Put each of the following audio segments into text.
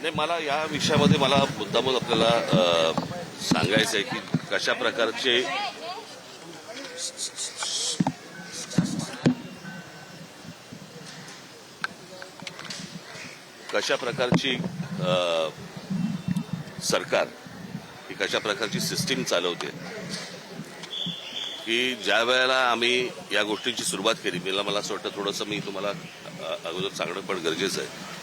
नाही मला या विषयामध्ये मला मुद्दामून आपल्याला सांगायचं आहे की कशा प्रकारचे कशा प्रकारची सरकार ही कशा प्रकारची सिस्टीम चालवते की ज्या वेळेला आम्ही या गोष्टींची सुरुवात केली मला मला असं वाटतं थोडंसं मी तुम्हाला अगोदर सांगणं पण गरजेचं आहे.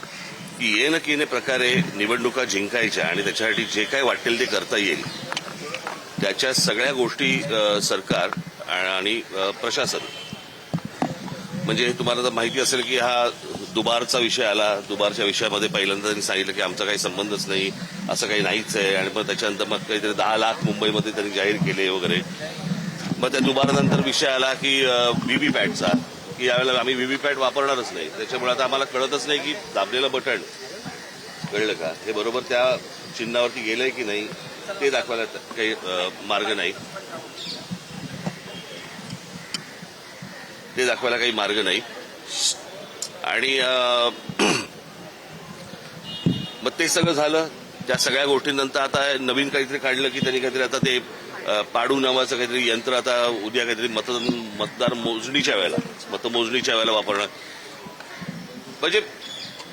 की ये न येणे प्रकारे निवडणुका जिंकायच्या आणि त्याच्यासाठी जे काही वाटेल ते करता येईल त्याच्या सगळ्या गोष्टी सरकार आणि प्रशासन. म्हणजे तुम्हाला तर माहिती असेल की हा दुबारचा विषय आला दुबारच्या विषयामध्ये पहिल्यांदा त्यांनी सांगितलं की आमचा काही संबंधच नाही असं काही नाहीच आहे आणि मग त्याच्यानंतर मग काहीतरी दहा लाख मुंबईमध्ये त्यांनी जाहीर केले वगैरे. मग त्या दुबारानंतर विषय आला की व्हीव्हीपॅटचा की यावेळेला आम्ही व्हीव्हीपॅट वापरणारच नाही. त्याच्यामुळे आता आम्हाला कळतच नाही की दाबलेलं बटन कळलं का? हे बरोबर त्या चिन्हावरती गेलंय की नाही ते दाखवायला काही मार्ग नाही. ते दाखवायला काही मार्ग नाही. आणि मग ते सगळं झालं. त्या सगळ्या गोष्टींनंतर आता नवीन काहीतरी काढलं की त्यांनी काहीतरी आता ते पाडू नावाचं काहीतरी यंत्र आता उद्या काहीतरी मतदान मतदार मोजणीच्या वेळेला मतमोजणीच्या वेळेला वापरणं म्हणजे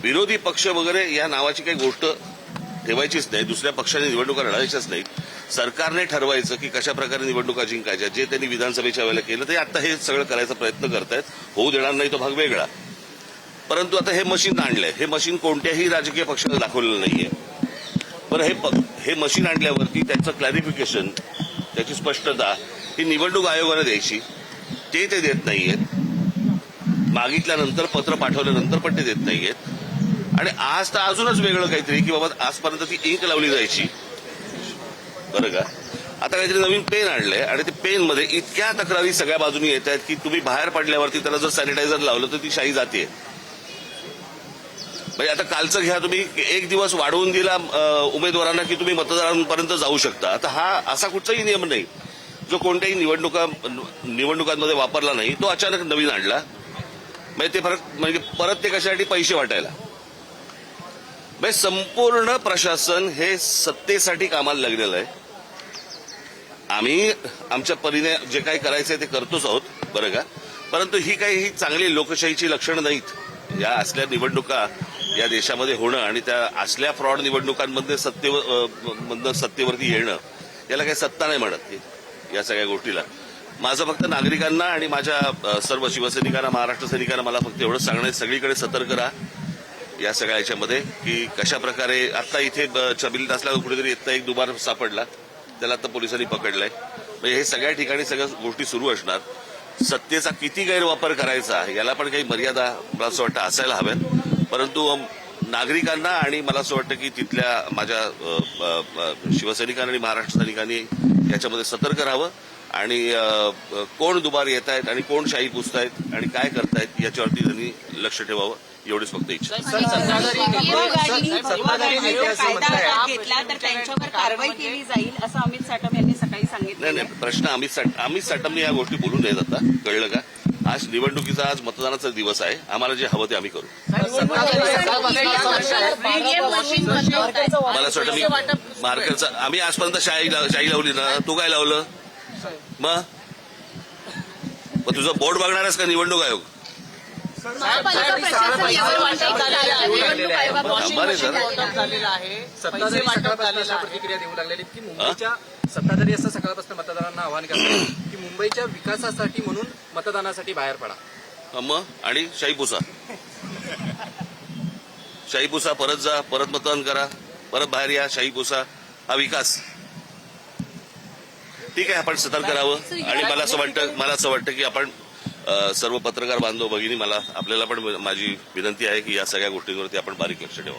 विरोधी पक्ष वगैरे या नावाची काही गोष्ट ठेवायचीच नाही दुसऱ्या पक्षाने निवडणुका लढायच्याच नाहीत. सरकारने ठरवायचं की कशा प्रकारे निवडणुका जिंकायच्या जे त्यांनी विधानसभेच्या वेळेला केलं ते आता हे सगळं करायचा प्रयत्न करतायत. होऊ देणार नाही तो भाग वेगळा. परंतु आता हे मशीन आणलंय. हे मशीन कोणत्याही राजकीय पक्षाने दाखवलेलं नाहीये. बरं हे प- हे मशीन आणल्यावरती त्याचं क्लॅरिफिकेशन त्याची स्पष्टता ही निवडणूक आयोगाने द्यायची. ते ते देत नाहीयेत. मागितल्यानंतर पत्र पाठवल्यानंतर पण ते देत नाहीयेत. आणि आज तर अजूनच वेगळं काहीतरी की बाबा आजपर्यंत ती इंक लावली जायची. बरं का? आता काहीतरी नवीन पेन आणलंय आणि ते पेनमध्ये इतक्या तक्रारी सगळ्या बाजूनी येत आहेत की तुम्ही बाहेर पडल्यावरती त्याला जर सॅनिटायझर लावलं तर ती शाई जाते म्हणजे आता कालचं घ्या तुम्ही एक दिवस वाढवून दिला उमेदवारांना की तुम्ही मतदारांपर्यंत जाऊ शकता. आता हा असा कुठचाही नियम नाही. जो कोणत्याही निवडणुका निवडणुकांमध्ये वापरला नाही तो अचानक नवीन आणला. म्हणजे ते फरक म्हणजे परत ते कशासाठी? पैसे वाटायला. म्हणजे संपूर्ण प्रशासन हे सत्तेसाठी कामाला लागलेलं आहे. आम्ही आमच्या परीने जे काही करायचंय ते करतोच आहोत बरं का? परंतु ही काही ही चांगली लोकशाहीची लक्षणं नाहीत. या असल्या निवडणुका या देशामध्ये होणं आणि त्या असल्या फ्रॉड निवडणुकांमध्ये सत्तेवर सत्तेवरती येणं याला काही सत्ता नाही म्हणत या सगळ्या गोष्टीला. माझं फक्त नागरिकांना आणि माझ्या सर्व शिवसैनिकांना महाराष्ट्र सैनिकांना मला फक्त एवढं सांगणं सगळीकडे सतर्क राहा या सगळ्या याच्यामध्ये की कशा प्रकारे आता इथे ब- छबिलीत असल्यावर कुठेतरी येता एक दुबार सापडला त्याला आता पोलिसांनी पकडलंय. म्हणजे हे सगळ्या ठिकाणी सगळ्या गोष्टी सुरू असणार. सत्तेचा किती गैरवापर करायचा याला पण काही मर्यादा मला असं वाटतं असायला हव्यात. परंतु नागरिकांना आणि मला असं वाटतं की तिथल्या माझ्या शिवसैनिकांनी आणि महाराष्ट्र सैनिकांनी याच्यामध्ये सतर्क राहावं आणि कोण दुबार येत आहेत आणि कोण शाही पुसतायत आणि काय करतायत याच्यावरती त्यांनी लक्ष ठेवावं एवढीच फक्त इच्छा आयोगाने सत्ताधारी नेते असं कायदा म्हणताय. हातात घेतला तर त्यांच्यावर कारवाई केली जाईल असं अमित साटम यांनी सकाळी नाही सांगितलं नाही प्रश्न अमित साट अमित साटमने या गोष्टी बोलू नयेत आता कळलं का आज निवडणुकीचा आज मतदानाचा दिवस आहे आम्हाला जे हवं ते आम्ही करू मला असं वाटतं मी मार्करचं आम्ही आजपर्यंत शाही लाव- शाही लावली ना तू काय लावलं मग मग तुझं बोर्ड बघणारच का निवडणूक आयोग प्रतिक्रिया देऊ लागलेली की मुंबईच्या सत्ताधारी असं सकाळपासून मतदारांना आवाहन करतात की मुंबईच्या विकासासाठी म्हणून मतदानासाठी बाहेर पडा. मग? आणि शाही पुसा शाही पुसा परत जा परत मतदान करा परत बाहेर या शाही पुसा हा विकास. ठीक आहे आपण सतर्क राहावं. आणि मला असं वाटतं मला असं वाटतं की आपण सर्व पत्रकार बांधव भगिनी मला आपल्याला पण माझी विनंती आहे की या सगळ्या गोष्टींवरती आपण बारीक लक्ष आहे